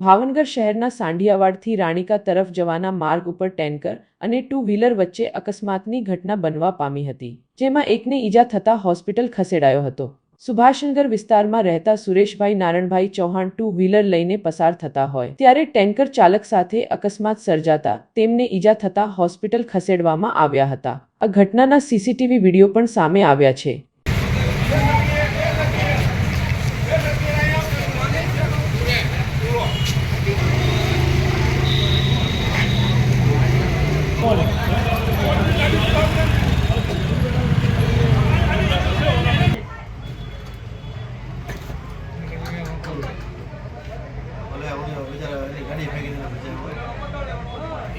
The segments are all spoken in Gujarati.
ભાવનગર શહેરના સાંઢિયાવાડથી રાણીકા તરફ જવાના માર્ગ ઉપર ટેન્કર અને ટુ વ્હીલર વચ્ચે અકસ્માતની ઘટના બનવા પામી હતી, જેમાં એકને ઈજા થતાં હોસ્પિટલ ખસેડાયો હતો. સુભાષનગર વિસ્તારમાં રહેતા સુરેશભાઈ નારણભાઈ ચૌહાણ ટુ વ્હીલર લઈને પસાર થતા હોય, ત્યારે ટેન્કર ચાલક સાથે અકસ્માત સર્જાતા તેમને ઈજા થતાં હોસ્પિટલ ખસેડવામાં આવ્યા હતા. આ ઘટનાના સીસીટીવી વીડિયો પણ સામે આવ્યા છે.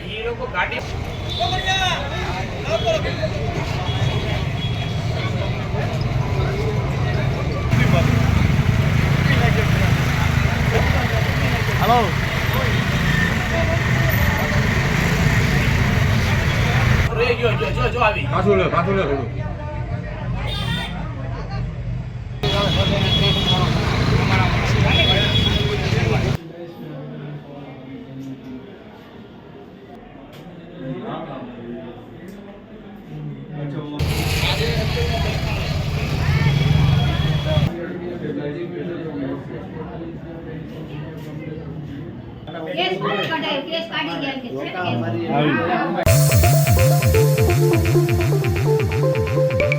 એ લોકો ગાડી હાલો રે જો જો જો જો આવી પાછું લે પાછું લે થોડું કેસ કોણે કઢાયો કેસ કાઢી ગયા કે છે ને કેસ? આવી